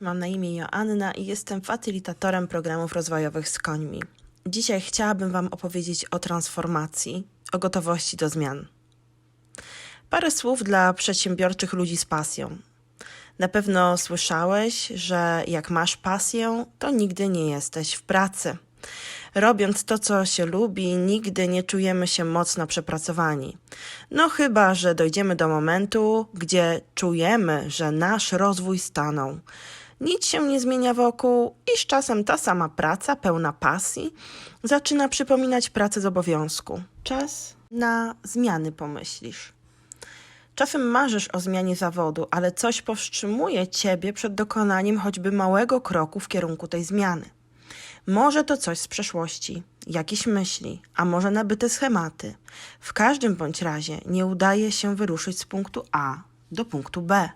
Mam na imię Joanna i jestem facylitatorem programów rozwojowych z końmi. Dzisiaj chciałabym Wam opowiedzieć o transformacji, o gotowości do zmian. Parę słów dla przedsiębiorczych ludzi z pasją. Na pewno słyszałeś, że jak masz pasję, to nigdy nie jesteś w pracy. Robiąc to, co się lubi, nigdy nie czujemy się mocno przepracowani. No chyba, że dojdziemy do momentu, gdzie czujemy, że nasz rozwój stanął. Nic się nie zmienia wokół i z czasem ta sama praca, pełna pasji, zaczyna przypominać pracę z obowiązku. Czas na zmiany pomyślisz. Czasem marzysz o zmianie zawodu, ale coś powstrzymuje ciebie przed dokonaniem choćby małego kroku w kierunku tej zmiany. Może to coś z przeszłości, jakieś myśli, a może nabyte schematy. W każdym bądź razie nie udaje się wyruszyć z punktu A do punktu B.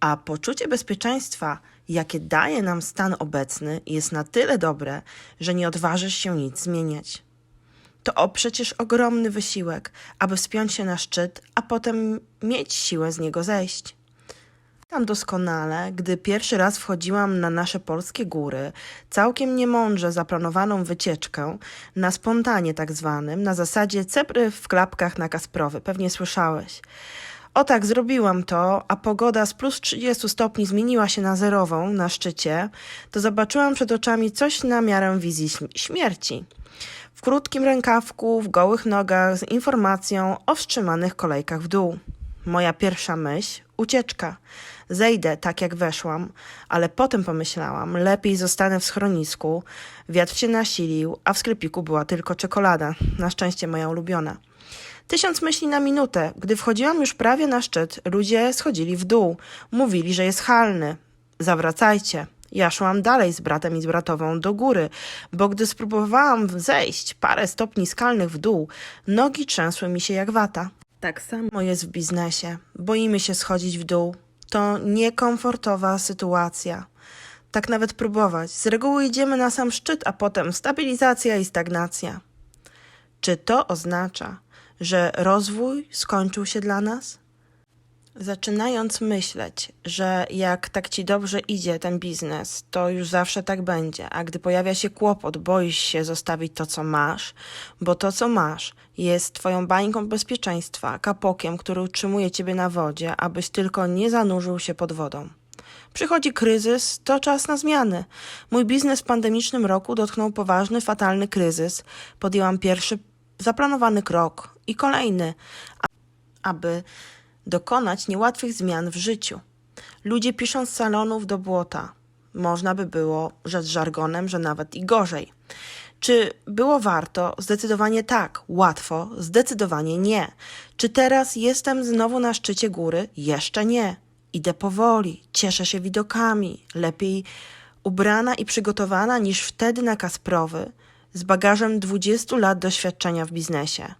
A poczucie bezpieczeństwa, jakie daje nam stan obecny, jest na tyle dobre, że nie odważysz się nic zmieniać. To o przecież ogromny wysiłek, aby wspiąć się na szczyt, a potem mieć siłę z niego zejść. Tam doskonale, gdy pierwszy raz wchodziłam na nasze polskie góry, całkiem niemądrze zaplanowaną wycieczkę, na spontanie tak zwanym, na zasadzie cepry w klapkach na Kasprowy, pewnie słyszałeś. O tak, zrobiłam to, a pogoda z plus 30 stopni zmieniła się na zerową na szczycie, to zobaczyłam przed oczami coś na miarę wizji śmierci. W krótkim rękawku, w gołych nogach, z informacją o wstrzymanych kolejkach w dół. Moja pierwsza myśl ucieczka. Zejdę tak jak weszłam, ale potem pomyślałam, lepiej zostanę w schronisku. Wiatr się nasilił, a w sklepiku była tylko czekolada, na szczęście moja ulubiona. Tysiąc myśli na minutę. Gdy wchodziłam już prawie na szczyt, ludzie schodzili w dół. Mówili, że jest halny. Zawracajcie. Ja szłam dalej z bratem i z bratową do góry, bo gdy spróbowałam zejść parę stopni skalnych w dół, nogi trzęsły mi się jak wata. Tak samo jest w biznesie. Boimy się schodzić w dół. To niekomfortowa sytuacja. Tak nawet próbować. Z reguły idziemy na sam szczyt, a potem stabilizacja i stagnacja. Czy to oznacza, że rozwój skończył się dla nas? Zaczynając myśleć, że jak tak ci dobrze idzie ten biznes, to już zawsze tak będzie, a gdy pojawia się kłopot, boisz się zostawić to, co masz, bo to, co masz, jest twoją bańką bezpieczeństwa, kapokiem, który utrzymuje ciebie na wodzie, abyś tylko nie zanurzył się pod wodą. Przychodzi kryzys, to czas na zmiany. Mój biznes w pandemicznym roku dotknął poważny, fatalny kryzys. Podjęłam pierwszy zaplanowany krok i kolejny, aby dokonać niełatwych zmian w życiu. Ludzie piszą z salonów do błota. Można by było rzec żargonem, że nawet i gorzej. Czy było warto? Zdecydowanie tak. Łatwo? Zdecydowanie nie. Czy teraz jestem znowu na szczycie góry? Jeszcze nie. Idę powoli, cieszę się widokami, lepiej ubrana i przygotowana niż wtedy na Kasprowy, z bagażem 20 lat doświadczenia w biznesie.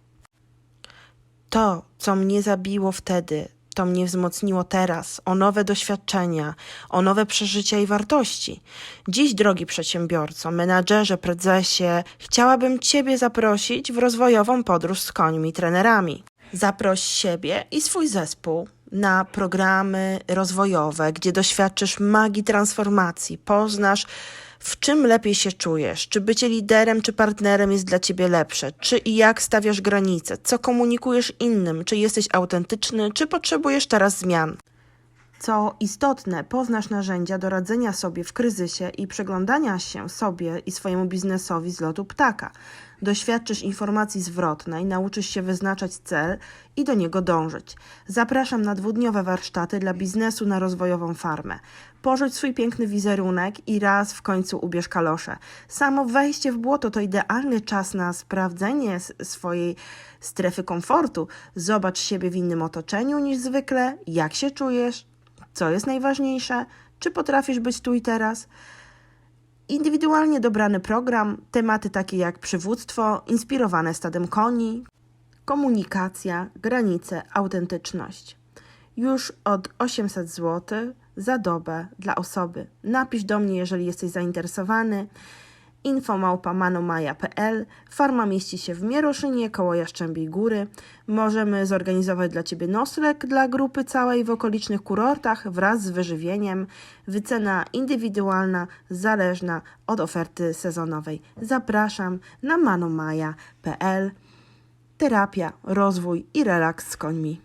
To, co mnie zabiło wtedy, to mnie wzmocniło teraz, o nowe doświadczenia, o nowe przeżycia i wartości. Dziś, drogi przedsiębiorco, menadżerze, prezesie, chciałabym Ciebie zaprosić w rozwojową podróż z końmi trenerami. Zaproś siebie i swój zespół na programy rozwojowe, gdzie doświadczysz magii transformacji, poznasz w czym lepiej się czujesz? Czy bycie liderem czy partnerem jest dla ciebie lepsze? Czy i jak stawiasz granice? Co komunikujesz innym? Czy jesteś autentyczny? Czy potrzebujesz teraz zmian? Co istotne, poznasz narzędzia do radzenia sobie w kryzysie i przeglądania się sobie i swojemu biznesowi z lotu ptaka. Doświadczysz informacji zwrotnej, nauczysz się wyznaczać cel i do niego dążyć. Zapraszam na dwudniowe warsztaty dla biznesu na rozwojową farmę. Porzuć swój piękny wizerunek i raz w końcu ubierz kalosze. Samo wejście w błoto to idealny czas na sprawdzenie swojej strefy komfortu. Zobacz siebie w innym otoczeniu niż zwykle, jak się czujesz, co jest najważniejsze, czy potrafisz być tu i teraz. Indywidualnie dobrany program, tematy takie jak przywództwo, inspirowane stadem koni, komunikacja, granice, autentyczność. Już od 800 zł za dobę dla osoby. Napisz do mnie, jeżeli jesteś zainteresowany infomałpa.manomaja.pl Farma mieści się w Mieroszynie koło Jaszczębiej Góry. Możemy zorganizować dla Ciebie nocleg dla grupy całej w okolicznych kurortach wraz z wyżywieniem. Wycena indywidualna, zależna od oferty sezonowej. Zapraszam na manomaja.pl Terapia, rozwój i relaks z końmi.